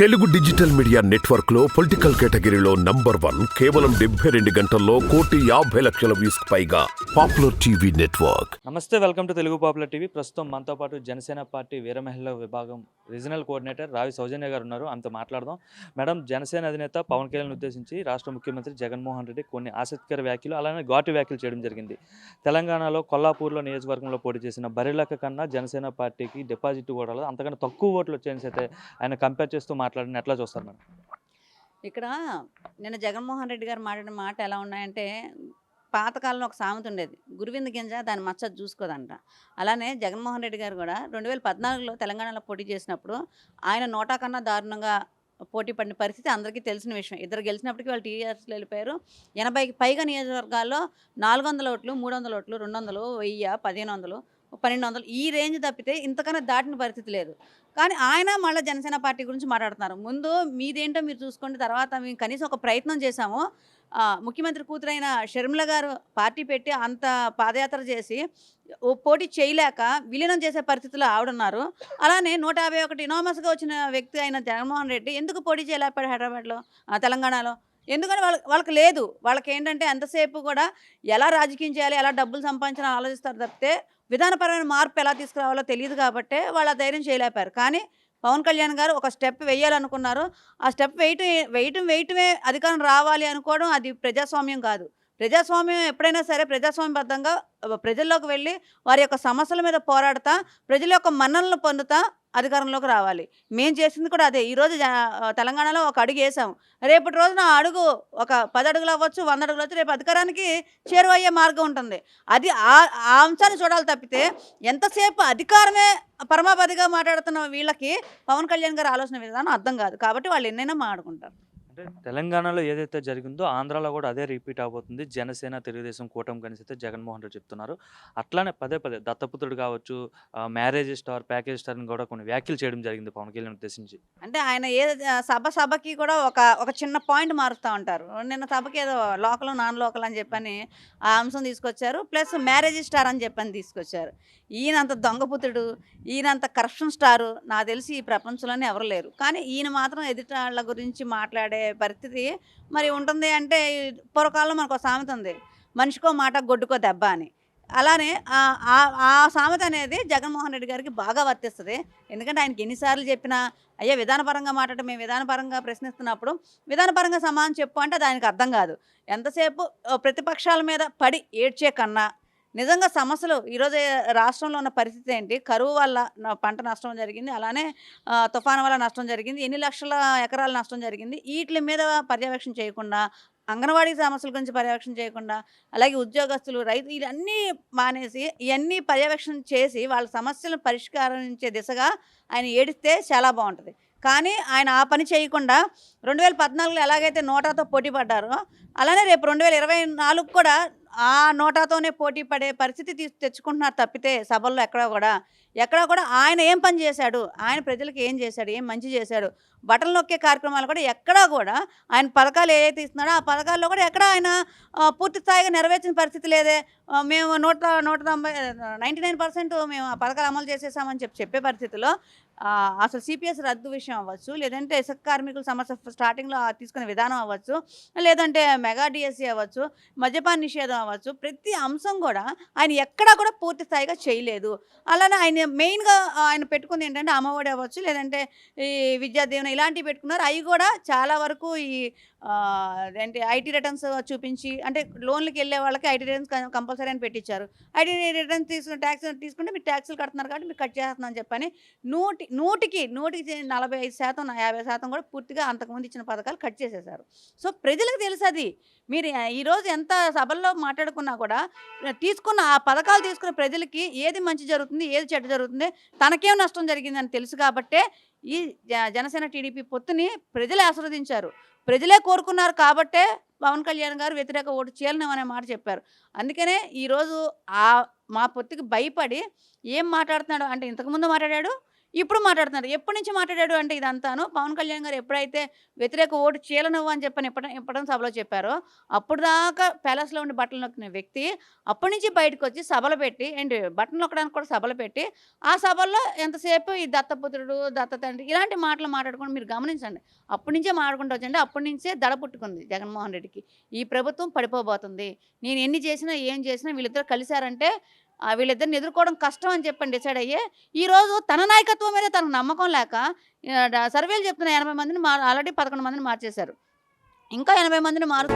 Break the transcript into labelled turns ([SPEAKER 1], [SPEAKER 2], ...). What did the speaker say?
[SPEAKER 1] Telugu digital media నెట్వర్క్లో political కేటగిరీలో number one కేవలం డెబ్బై రెండు గంటల్లో కోటి యాభై లక్షల వ్యూస్ పైగా popular TV network.
[SPEAKER 2] Namaste welcome to Telugu popular TV. ప్రస్తుతం మనతో పాటు జనసేన పార్టీ వీరమహిళ విభాగం రీజనల్ కోఆర్డినేటర్ రావి సౌజన్య గారు ఉన్నారు. ఆమెతో మాట్లాడదాం. మేడం జనసేన అధినేత పవన్ కళ్యాణ్ ఉద్దేశించి రాష్ట్ర ముఖ్యమంత్రి జగన్మోహన్ రెడ్డి కొన్ని ఆసక్తికర వ్యాఖ్యలు అలానే ఘాటు వ్యాఖ్యలు చేయడం జరిగింది. తెలంగాణలో కొల్లాపూర్లో నియోజకవర్గంలో పోటీ చేసిన బరిలక కన్నా జనసేన పార్టీకి డిపాజిట్ కూడా అంతకన్నా తక్కువ ఓట్లు వచ్చేసి అయితే ఆయన కంపేర్ చేస్తూ మాట్లాడిన ఎట్లా చూస్తారు మేడం?
[SPEAKER 3] ఇక్కడ నిన్న జగన్మోహన్ రెడ్డి గారు మాట్లాడిన మాట ఎలా ఉన్నాయంటే పాతకాలంలో ఒక సామెత ఉండేది గురువింద గింజ దాని మచ్చ చూసుకోదంట. అలానే జగన్మోహన్ రెడ్డి గారు కూడా రెండు వేల పద్నాలుగులో తెలంగాణలో పోటీ చేసినప్పుడు ఆయన నోటా కన్నా దారుణంగా పోటీ పడిన పరిస్థితి అందరికీ తెలిసిన విషయం. ఇద్దరు గెలిచినప్పటికీ వాళ్ళు టీఆర్ఎస్లో వెళ్ళిపోయారు. ఎనభైకి పైగా నియోజకవర్గాల్లో నాలుగు వందల ఓట్లు మూడు వందల ఓట్లు రెండు వందలు వెయ్యి పదిహేను వందలు పన్నెండు వందలు ఈ రేంజ్ తప్పితే ఇంతకన్నా దాటిన పరిస్థితి లేదు. కానీ ఆయన మళ్ళీ జనసేన పార్టీ గురించి మాట్లాడుతున్నారు. ముందు మీదేంటో మీరు చూసుకోండి తర్వాత మేము కనీసం ఒక ప్రయత్నం చేశాము. ముఖ్యమంత్రి కూతురైన షర్మిల గారు పార్టీ పెట్టి అంత పాదయాత్ర చేసి ఓ పోటీ చేయలేక విలీనం చేసే పరిస్థితిలో ఆవిడున్నారు. అలానే నూట యాభై ఒకటి ఇనామస్గా వచ్చిన వ్యక్తి అయిన జగన్మోహన్ రెడ్డి ఎందుకు పోటీ చేయలేకపోయాడు హైదరాబాద్లో తెలంగాణలో? ఎందుకంటే వాళ్ళ వాళ్ళకి లేదు. వాళ్ళకి ఏంటంటే ఎంతసేపు కూడా ఎలా రాజకీయం చేయాలి ఎలా డబ్బులు సంపాదించాలని ఆలోచిస్తారు తప్పితే విధానపరమైన మార్పు ఎలా తీసుకురావాలో తెలియదు కాబట్టే వాళ్ళు ఆ ధైర్యం చేయలేపారు. కానీ పవన్ కళ్యాణ్ గారు ఒక స్టెప్ వేయాలనుకున్నారు. ఆ స్టెప్ వేయటం వేయటం వేయటమే అధికారం రావాలి అనుకోవడం అది ప్రజాస్వామ్యం కాదు. ప్రజాస్వామ్యం ఎప్పుడైనా సరే ప్రజాస్వామ్యబద్ధంగా ప్రజల్లోకి వెళ్ళి వారి యొక్క సమస్యల మీద పోరాడుతా ప్రజల యొక్క మన్ననలు పొందుతా అధికారంలోకి రావాలి. మేము చేసింది కూడా అదే. ఈరోజు తెలంగాణలో ఒక అడుగు వేసాం. రేపటి రోజున ఆ అడుగు ఒక పది అడుగులు అవ్వచ్చు వంద అడుగులు అవ్వచ్చు రేపు అధికారానికి చేరువయ్యే మార్గం ఉంటుంది. అది ఆ ఆ అంశాన్ని చూడాలి తప్పితే ఎంతసేపు అధికారమే పరమాపదిగా మాట్లాడుతున్న వీళ్ళకి పవన్ కళ్యాణ్ గారి ఆలోచన విధానం అర్థం కాదు. కాబట్టి వాళ్ళు ఎన్నైనా మాట్లాడుకుంటారు.
[SPEAKER 2] అంటే తెలంగాణలో ఏదైతే జరిగిందో ఆంధ్రాలో కూడా అదే రిపీట్ అవబోతుంది. జనసేన తెలుగుదేశం కూటమి కలిసి అయితే జగన్మోహన్ రెడ్డి చెప్తున్నారు. అట్లానే పదే పదే దత్తపుత్రుడు కావచ్చు మ్యారేజ్ స్టార్ ప్యాకేజ్ స్టార్ అని కూడా కొన్ని వ్యాఖ్యలు చేయడం జరిగింది పవన్ కళ్యాణ్ ఉద్దేశించి.
[SPEAKER 3] అంటే ఆయన ఏ సభ సభకి కూడా ఒక ఒక చిన్న పాయింట్ మారుస్తూ ఉంటారు. నిన్న సభకి ఏదో లోకల్ నాన్ లోకల్ అని చెప్పని ఆ అంశం తీసుకొచ్చారు. ప్లస్ మ్యారేజ్ స్టార్ అని చెప్పని తీసుకొచ్చారు. ఈయనంత దొంగపుత్రుడు ఈయనంత కరప్షన్ స్టారు నాకు తెలిసి ఈ ప్రపంచంలోనే ఎవరు లేరు. కానీ ఈయన మాత్రం ఎదుటి వాళ్ళ గురించి మాట్లాడే పరిస్థితి. మరి ఉంటుంది అంటే పూర్వకాలంలో మనకు ఒక సామెత ఉంది. మనిషికో మాట గొడ్డుకో దెబ్బ అని. అలానే ఆ- ఆ- సామెత అనేది జగన్మోహన్ రెడ్డి గారికి బాగా వర్తిస్తుంది. ఎందుకంటే ఆయనకి ఎన్నిసార్లు చెప్పినా అయ్యా విధానపరంగా మాట్లాడటం మేము విధానపరంగా ప్రశ్నిస్తున్నప్పుడు విధానపరంగా సమానం చెప్పు అంటే అది ఆయనకు అర్థం కాదు. ఎంతసేపు ప్రతిపక్షాల మీద పడి ఏడ్చే కన్నా నిజంగా సమస్యలు ఈరోజు రాష్ట్రంలో ఉన్న పరిస్థితి ఏంటి? కరువు వల్ల పంట నష్టం జరిగింది. అలానే తుఫాను వల్ల నష్టం జరిగింది. ఎన్ని లక్షల ఎకరాల నష్టం జరిగింది? వీటి మీద పర్యవేక్షణ చేయకుండా అంగన్వాడీ సమస్యల గురించి పర్యవేక్షణ చేయకుండా అలాగే ఉద్యోగస్తులు రైతు ఇవన్నీ మానేసి ఇవన్నీ పర్యవేక్షణ చేసి వాళ్ళ సమస్యలను పరిష్కరించే దిశగా ఆయన ఏడిస్తే చాలా బాగుంటుంది. కానీ ఆయన ఆ పని చేయకుండా రెండు వేల పద్నాలుగులో ఎలాగైతే నోటాతో పోటీ పడ్డారో అలానే రేపు రెండు వేల ఇరవై నాలుగు కూడా ఆ నోటాతోనే పోటీ పడే పరిస్థితి తీసి తెచ్చుకుంటున్నారు తప్పితే సభల్లో ఎక్కడ కూడా ఎక్కడ కూడా ఆయన ఏం పని చేశాడు? ఆయన ప్రజలకు ఏం చేశాడు? ఏం మంచి చేశాడు? బటన్ నొక్కే కార్యక్రమాలు కూడా ఎక్కడా కూడా ఆయన పథకాలు ఏ ఇస్తున్నాడో ఆ పథకాల్లో కూడా ఎక్కడ ఆయన పూర్తి స్థాయిగా నెరవేర్చిన పరిస్థితి లేదే. మేము నూట నూట తొంభై నైంటీ నైన్ పర్సెంట్ మేము ఆ పథకాలు అమలు చేసేసామని చెప్పి చెప్పే పరిస్థితిలో అసలు సిపిఎస్ రద్దు విషయం అవ్వచ్చు లేదంటే ఇసుక కార్మికుల సమస్య స్టార్టింగ్లో తీసుకునే విధానం అవ్వచ్చు లేదంటే మెగా డిఎస్సీ అవ్వచ్చు మద్యపాన నిషేధం అవ్వచ్చు ప్రతి అంశం కూడా ఆయన ఎక్కడా కూడా పూర్తి స్థాయిగా చేయలేదు. అలానే ఆయన మెయిన్గా ఆయన పెట్టుకుంది ఏంటంటే అమ్మఒడి అవ్వచ్చు లేదంటే ఈ విద్యాదీవెన ఇలాంటివి పెట్టుకున్నారు. అవి కూడా చాలా వరకు ఈ అంటే ఏంటి ఐటీ రిటర్న్స్ చూపించి అంటే లోన్లకి వెళ్ళే వాళ్ళకి ఐటీ రిటర్న్స్ కంపల్సరీ అని పెట్టించారు ఐటీ రిటర్న్స్ తీసుకుని ట్యాక్స్ తీసుకుంటే మీరు ట్యాక్సులు కడుతున్నారు కాబట్టి మీరు కట్ చేస్తున్నాను చెప్పని నూటి నూటికి నూటికి నలభై ఐదు శాతం యాభై శాతం కూడా పూర్తిగా అంతకుముందు ఇచ్చిన పథకాలు కట్ చేసేసారు. సో ప్రజలకు తెలుసు అది. మీరు ఈరోజు ఎంత సభల్లో మాట్లాడుకున్నా కూడా తీసుకున్న ఆ పథకాలు తీసుకున్న ప్రజలకి ఏది మంచి జరుగుతుంది ఏది చెడ్డ జరుగుతుంది. తనకేం నష్టం జరిగిందని తెలుసు కాబట్టే ఈ జ- జనసేన టీడీపీ పొత్తుని ప్రజలే ఆస్వాదించారు ప్రజలే కోరుకున్నారు కాబట్టే పవన్ కళ్యాణ్ గారు వ్యతిరేక ఓటు చేయలేము మాట చెప్పారు. అందుకనే ఈరోజు ఆ మా పొత్తుకి భయపడి ఏం మాట్లాడుతున్నాడు అంటే ఇంతకుముందు మాట్లాడాడు? ఇప్పుడు మాట్లాడుతున్నారు. ఎప్పటి నుంచి మాట్లాడాడు అంటే ఇదంతాను. పవన్ కళ్యాణ్ గారు ఎప్పుడైతే వ్యతిరేక ఓటు చీలనువ్వు అని చెప్పని ఇప్పటి ఇప్పటి సభలో చెప్పారో అప్పుడు దాకా ప్యాలెస్లో ఉండి బట్టలు నొక్కిన వ్యక్తి అప్పటి నుంచి బయటకు వచ్చి సభలు పెట్టి అండ్ బట్టలు నొక్కడానికి కూడా సభలు పెట్టి ఆ సభల్లో ఎంతసేపు ఈ దత్తపుత్రుడు దత్త తండ్రి ఇలాంటి మాటలు మాట్లాడుకుని మీరు గమనించండి. అప్పటి నుంచే మాట్లాడుకుంటూ వచ్చండి అప్పటి నుంచే దడ పుట్టుకుంది జగన్మోహన్ రెడ్డికి. ఈ ప్రభుత్వం పడిపోబోతుంది. నేను ఎన్ని చేసినా ఏం చేసినా వీళ్ళిద్దరు కలిశారంటే వీళ్ళిద్దరిని ఎదుర్కోవడం కష్టం అని చెప్పని డిసైడ్ అయ్యే ఈ రోజు తన నాయకత్వం మీద తనకు నమ్మకం లేక సర్వేలు చెప్తున్న ఎనభై మందిని మా ఆల్రెడీ పదకొండు మందిని మార్చేశారు. ఇంకా ఎనభై మందిని మారు